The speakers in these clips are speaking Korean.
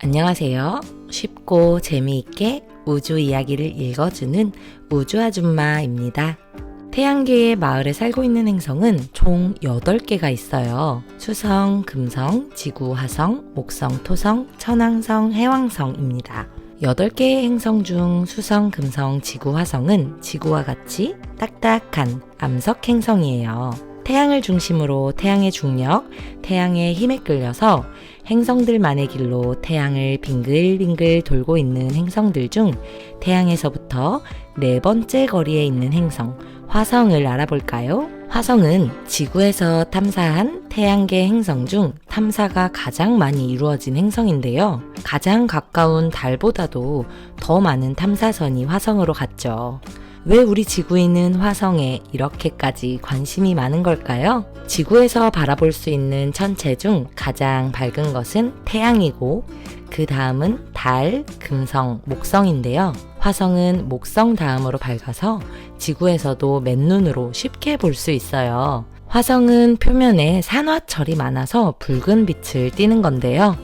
안녕하세요. 쉽고 재미있게 우주 이야기를 읽어주는 우주 아줌마입니다. 태양계의 마을에 살고 있는 행성은 총 8개가 있어요. 수성, 금성, 지구, 화성, 목성, 토성, 천왕성, 해왕성입니다. 8개의 행성 중 수성, 금성, 지구, 화성은 지구와 같이 딱딱한 암석 행성이에요. 태양을 중심으로 태양의 중력, 태양의 힘에 끌려서 행성들만의 길로 태양을 빙글빙글 돌고 있는 행성들 중 태양에서부터 네 번째 거리에 있는 행성, 화성을 알아볼까요? 화성은 지구에서 탐사한 태양계 행성 중 탐사가 가장 많이 이루어진 행성인데요. 가장 가까운 달보다도 더 많은 탐사선이 화성으로 갔죠. 왜 우리 지구인은 화성에 이렇게까지 관심이 많은 걸까요? 지구에서 바라볼 수 있는 천체 중 가장 밝은 것은 태양이고, 그 다음은 달, 금성, 목성인데요. 화성은 목성 다음으로 밝아서 지구에서도 맨눈으로 쉽게 볼 수 있어요. 화성은 표면에 산화철이 많아서 붉은 빛을 띠는 건데요.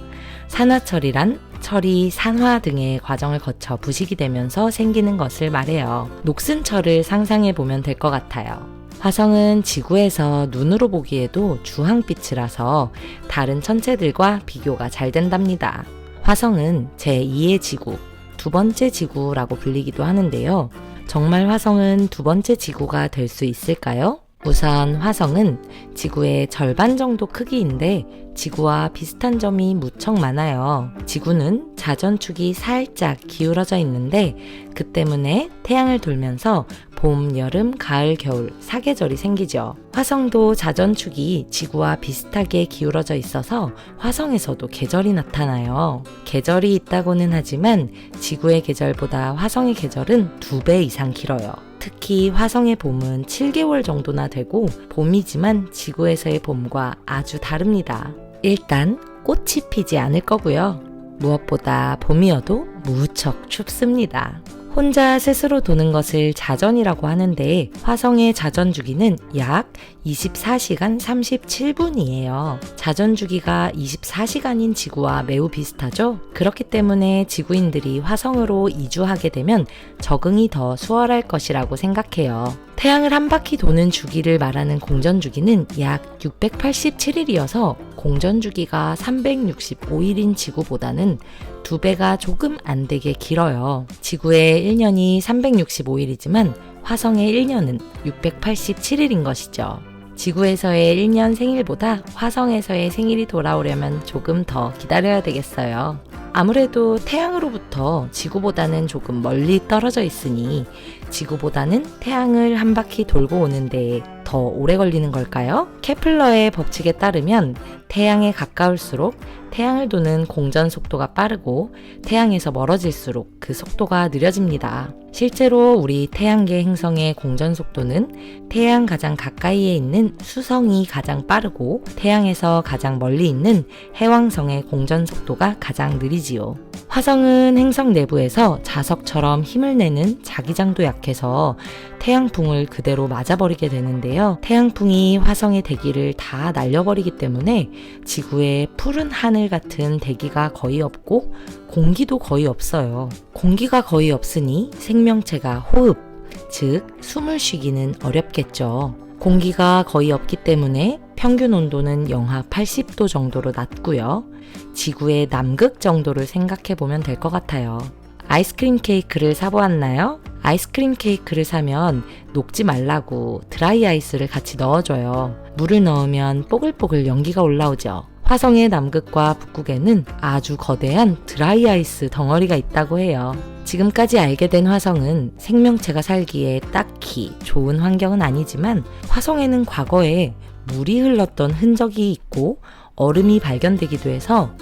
산화철이란 철이 산화 등의 과정을 거쳐 부식이 되면서 생기는 것을 말해요. 녹슨 철을 상상해 보면 될 것 같아요. 화성은 지구에서 눈으로 보기에도 주황빛이라서 다른 천체들과 비교가 잘 된답니다. 화성은 제2의 지구, 두 번째 지구라고 불리기도 하는데요. 정말 화성은 두 번째 지구가 될 수 있을까요? 우선 화성은 지구의 절반 정도 크기인데 지구와 비슷한 점이 무척 많아요. 지구는 자전축이 살짝 기울어져 있는데 그 때문에 태양을 돌면서 봄, 여름, 가을, 겨울 사계절이 생기죠. 화성도 자전축이 지구와 비슷하게 기울어져 있어서 화성에서도 계절이 나타나요. 계절이 있다고는 하지만 지구의 계절보다 화성의 계절은 두 배 이상 길어요. 특히 화성의 봄은 7개월 정도나 되고 봄이지만 지구에서의 봄과 아주 다릅니다. 일단 꽃이 피지 않을 거고요. 무엇보다 봄이어도 무척 춥습니다. 혼자 스스로 도는 것을 자전이라고 하는데 화성의 자전 주기는 약 24시간 37분이에요. 자전 주기가 24시간인 지구와 매우 비슷하죠? 그렇기 때문에 지구인들이 화성으로 이주하게 되면 적응이 더 수월할 것이라고 생각해요. 태양을 한 바퀴 도는 주기를 말하는 공전 주기는 약 687일이어서 공전 주기가 365일인 지구보다는 두 배가 조금 안 되게 길어요. 지구의 1년이 365일이지만 화성의 1년은 687일인 것이죠. 지구에서의 1년 생일보다 화성에서의 생일이 돌아오려면 조금 더 기다려야 되겠어요. 아무래도 태양으로부터 지구보다는 조금 멀리 떨어져 있으니 지구보다는 태양을 한 바퀴 돌고 오는데 더 오래 걸리는 걸까요? 케플러의 법칙에 따르면 태양에 가까울수록 태양을 도는 공전 속도가 빠르고 태양에서 멀어질수록 그 속도가 느려집니다. 실제로 우리 태양계 행성의 공전 속도는 태양 가장 가까이에 있는 수성이 가장 빠르고 태양에서 가장 멀리 있는 해왕성의 공전 속도가 가장 느리지요. 화성은 행성 내부에서 자석처럼 힘을 내는 자기장도 약해서 태양풍을 그대로 맞아버리게 되는데요. 태양풍이 화성의 대기를 다 날려버리기 때문에 지구의 푸른 하늘 같은 대기가 거의 없고 공기도 거의 없어요. 공기가 거의 없으니 생명체가 호흡, 즉 숨을 쉬기는 어렵겠죠. 공기가 거의 없기 때문에 평균 온도는 영하 80도 정도로 낮고요. 지구의 남극 정도를 생각해 보면 될 것 같아요. 아이스크림 케이크를 사보았나요? 아이스크림 케이크를 사면 녹지 말라고 드라이 아이스를 같이 넣어줘요. 물을 넣으면 뽀글뽀글 연기가 올라오죠. 화성의 남극과 북극에는 아주 거대한 드라이 아이스 덩어리가 있다고 해요. 지금까지 알게 된 화성은 생명체가 살기에 딱히 좋은 환경은 아니지만 화성에는 과거에 물이 흘렀던 흔적이 있고 얼음이 발견되기도 해서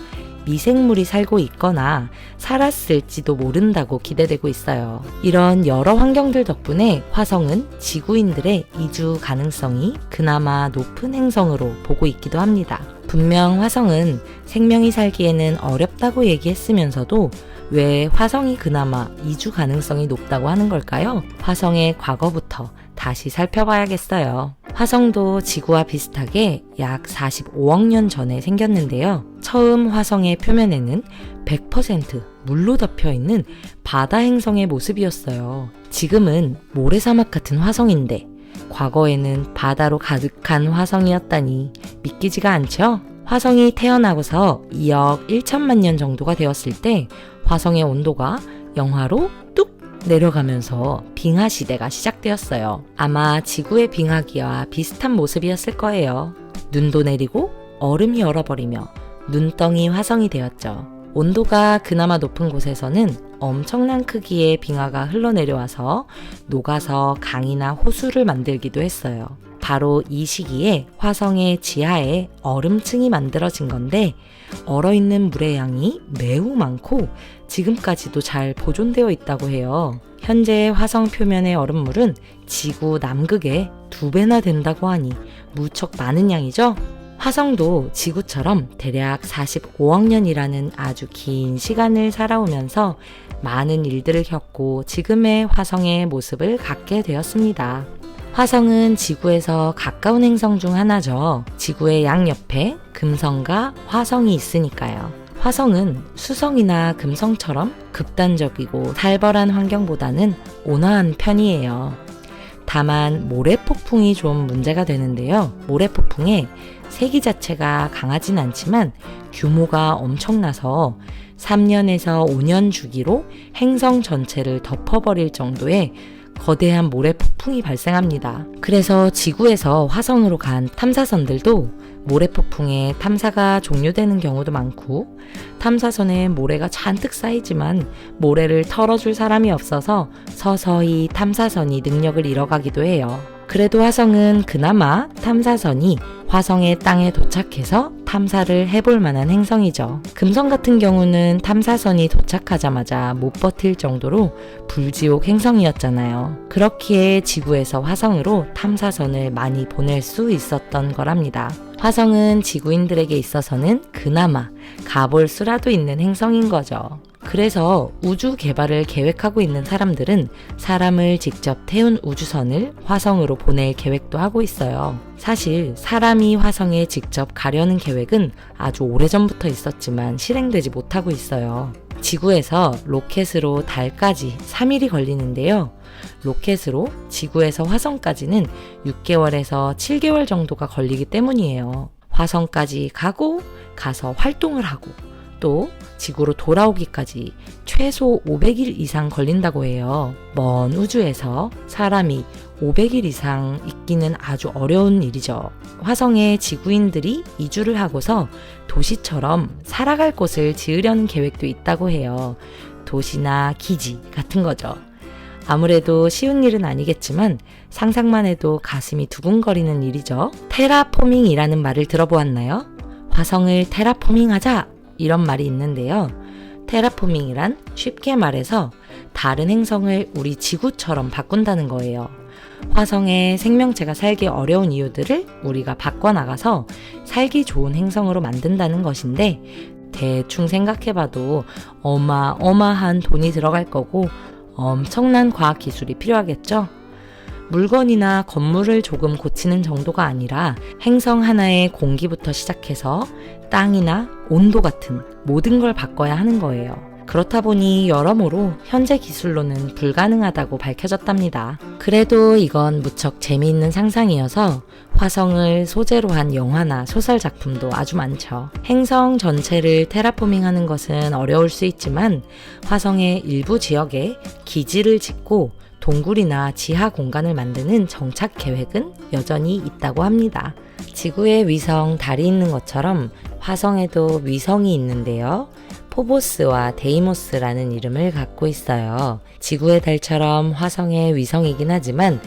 미생물이 살고 있거나 살았을지도 모른다고 기대되고 있어요. 이런 여러 환경들 덕분에 화성은 지구인들의 이주 가능성이 그나마 높은 행성으로 보고 있기도 합니다. 분명 화성은 생명이 살기에는 어렵다고 얘기했으면서도 왜 화성이 그나마 이주 가능성이 높다고 하는 걸까요? 화성의 과거부터 다시 살펴봐야겠어요. 화성도 지구와 비슷하게 약 45억 년 전에 생겼는데요. 처음 화성의 표면에는 100% 물로 덮여 있는 바다 행성의 모습이었어요. 지금은 모래사막 같은 화성인데 과거에는 바다로 가득한 화성이었다니 믿기지가 않죠? 화성이 태어나고서 2억 1천만 년 정도가 되었을 때 화성의 온도가 영하로 뚝 내려가면서 빙하 시대가 시작되었어요. 아마 지구의 빙하기와 비슷한 모습이었을 거예요. 눈도 내리고 얼음이 얼어버리며 눈덩이 화성이 되었죠. 온도가 그나마 높은 곳에서는 엄청난 크기의 빙하가 흘러내려와서 녹아서 강이나 호수를 만들기도 했어요. 바로 이 시기에 화성의 지하에 얼음층이 만들어진 건데 얼어있는 물의 양이 매우 많고 지금까지도 잘 보존되어 있다고 해요. 현재 화성 표면의 얼음물은 지구 남극의 두 배나 된다고 하니 무척 많은 양이죠? 화성도 지구처럼 대략 45억 년이라는 아주 긴 시간을 살아오면서 많은 일들을 겪고 지금의 화성의 모습을 갖게 되었습니다. 화성은 지구에서 가까운 행성 중 하나죠. 지구의 양옆에 금성과 화성이 있으니까요. 화성은 수성이나 금성처럼 극단적이고 살벌한 환경보다는 온화한 편이에요. 다만 모래폭풍이 좀 문제가 되는데요. 모래폭풍에 세기 자체가 강하진 않지만 규모가 엄청나서 3년에서 5년 주기로 행성 전체를 덮어버릴 정도의 거대한 모래 폭풍이 발생합니다. 그래서 지구에서 화성으로 간 탐사선들도 모래 폭풍에 탐사가 종료되는 경우도 많고 탐사선에 모래가 잔뜩 쌓이지만 모래를 털어줄 사람이 없어서 서서히 탐사선이 능력을 잃어가기도 해요. 그래도 화성은 그나마 탐사선이 화성의 땅에 도착해서 탐사를 해볼 만한 행성이죠. 금성 같은 경우는 탐사선이 도착하자마자 못 버틸 정도로 불지옥 행성이었잖아요. 그렇기에 지구에서 화성으로 탐사선을 많이 보낼 수 있었던 거랍니다. 화성은 지구인들에게 있어서는 그나마 가볼 수라도 있는 행성인 거죠. 그래서 우주 개발을 계획하고 있는 사람들은 사람을 직접 태운 우주선을 화성으로 보낼 계획도 하고 있어요. 사실 사람이 화성에 직접 가려는 계획은 아주 오래전부터 있었지만 실행되지 못하고 있어요. 지구에서 로켓으로 달까지 3일이 걸리는데요. 로켓으로 지구에서 화성까지는 6개월에서 7개월 정도가 걸리기 때문이에요. 화성까지 가고 가서 활동을 하고 또 지구로 돌아오기까지 최소 500일 이상 걸린다고 해요. 먼 우주에서 사람이 500일 이상 있기는 아주 어려운 일이죠. 화성에 지구인들이 이주를 하고서 도시처럼 살아갈 곳을 지으려는 계획도 있다고 해요. 도시나 기지 같은 거죠. 아무래도 쉬운 일은 아니겠지만 상상만 해도 가슴이 두근거리는 일이죠. 테라포밍이라는 말을 들어보았나요? 화성을 테라포밍 하자! 이런 말이 있는데요. 테라포밍이란 쉽게 말해서 다른 행성을 우리 지구처럼 바꾼다는 거예요. 화성에 생명체가 살기 어려운 이유들을 우리가 바꿔나가서 살기 좋은 행성으로 만든다는 것인데 대충 생각해봐도 어마어마한 돈이 들어갈 거고 엄청난 과학 기술이 필요하겠죠? 물건이나 건물을 조금 고치는 정도가 아니라 행성 하나의 공기부터 시작해서 땅이나 온도 같은 모든 걸 바꿔야 하는 거예요. 그렇다 보니 여러모로 현재 기술로는 불가능하다고 밝혀졌답니다. 그래도 이건 무척 재미있는 상상이어서 화성을 소재로 한 영화나 소설 작품도 아주 많죠. 행성 전체를 테라포밍 하는 것은 어려울 수 있지만 화성의 일부 지역에 기지를 짓고 동굴이나 지하 공간을 만드는 정착 계획은 여전히 있다고 합니다. 지구에 위성, 달이 있는 것처럼 화성에도 위성이 있는데요. 포보스와 데이모스라는 이름을 갖고 있어요. 지구의 달처럼 화성의 위성이긴 하지만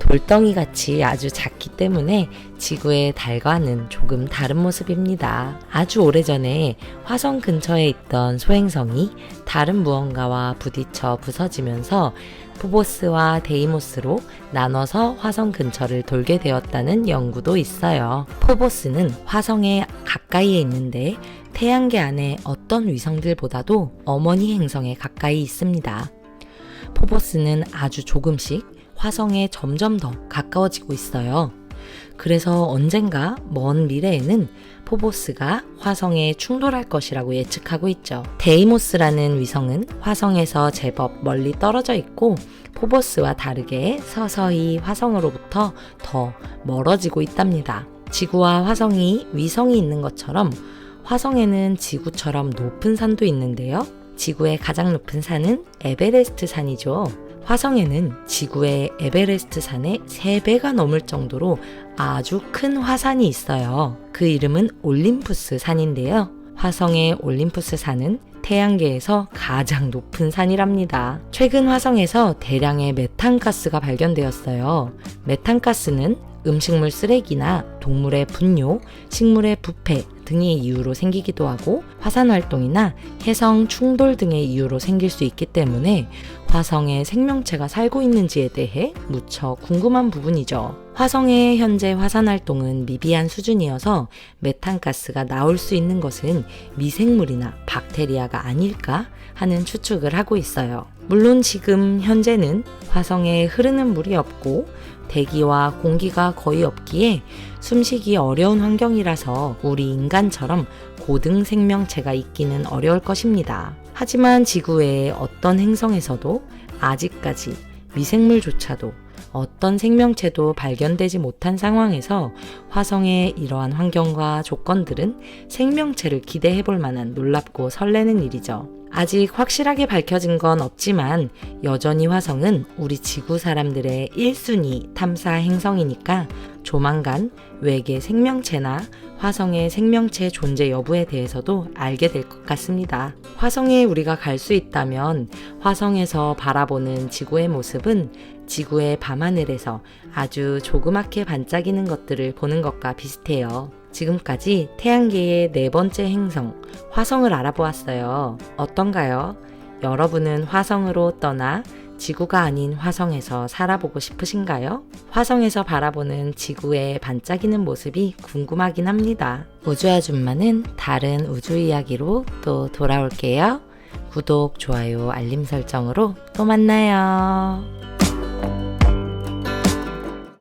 돌덩이 같이 아주 작기 때문에 지구의 달과는 조금 다른 모습입니다. 아주 오래전에 화성 근처에 있던 소행성이 다른 무언가와 부딪혀 부서지면서 포보스와 데이모스로 나눠서 화성 근처를 돌게 되었다는 연구도 있어요. 포보스는 화성에 가까이에 있는데 태양계 안에 어떤 위성들보다도 어머니 행성에 가까이 있습니다. 포보스는 아주 조금씩 화성에 점점 더 가까워지고 있어요. 그래서 언젠가 먼 미래에는 포보스가 화성에 충돌할 것이라고 예측하고 있죠. 데이모스라는 위성은 화성에서 제법 멀리 떨어져 있고 포보스와 다르게 서서히 화성으로부터 더 멀어지고 있답니다. 지구와 화성이 위성이 있는 것처럼 화성에는 지구처럼 높은 산도 있는데요. 지구의 가장 높은 산은 에베레스트 산이죠. 화성에는 지구의 에베레스트 산의 3배가 넘을 정도로 아주 큰 화산이 있어요. 그 이름은 올림푸스 산인데요. 화성의 올림푸스 산은 태양계에서 가장 높은 산이랍니다. 최근 화성에서 대량의 메탄가스가 발견되었어요. 메탄가스는 음식물 쓰레기나 동물의 분뇨, 식물의 부패 등의 이유로 생기기도 하고 화산 활동이나 해성 충돌 등의 이유로 생길 수 있기 때문에 화성에 생명체가 살고 있는지에 대해 무척 궁금한 부분이죠. 화성의 현재 화산 활동은 미비한 수준이어서 메탄가스가 나올 수 있는 것은 미생물이나 박테리아가 아닐까 하는 추측을 하고 있어요. 물론 지금 현재는 화성에 흐르는 물이 없고 대기와 공기가 거의 없기에 숨쉬기 어려운 환경이라서 우리 인간처럼 고등 생명체가 있기는 어려울 것입니다. 하지만 지구 외의 어떤 행성에서도 아직까지 미생물조차도 어떤 생명체도 발견되지 못한 상황에서 화성의 이러한 환경과 조건들은 생명체를 기대해 볼 만한 놀랍고 설레는 일이죠. 아직 확실하게 밝혀진 건 없지만 여전히 화성은 우리 지구 사람들의 1순위 탐사 행성이니까 조만간 외계 생명체나 화성의 생명체 존재 여부에 대해서도 알게 될 것 같습니다. 화성에 우리가 갈 수 있다면 화성에서 바라보는 지구의 모습은 지구의 밤하늘에서 아주 조그맣게 반짝이는 것들을 보는 것과 비슷해요. 지금까지 태양계의 네 번째 행성, 화성을 알아보았어요. 어떤가요? 여러분은 화성으로 떠나 지구가 아닌 화성에서 살아보고 싶으신가요? 화성에서 바라보는 지구의 반짝이는 모습이 궁금하긴 합니다. 우주 아줌마는 다른 우주 이야기로 또 돌아올게요. 구독, 좋아요, 알림 설정으로 또 만나요.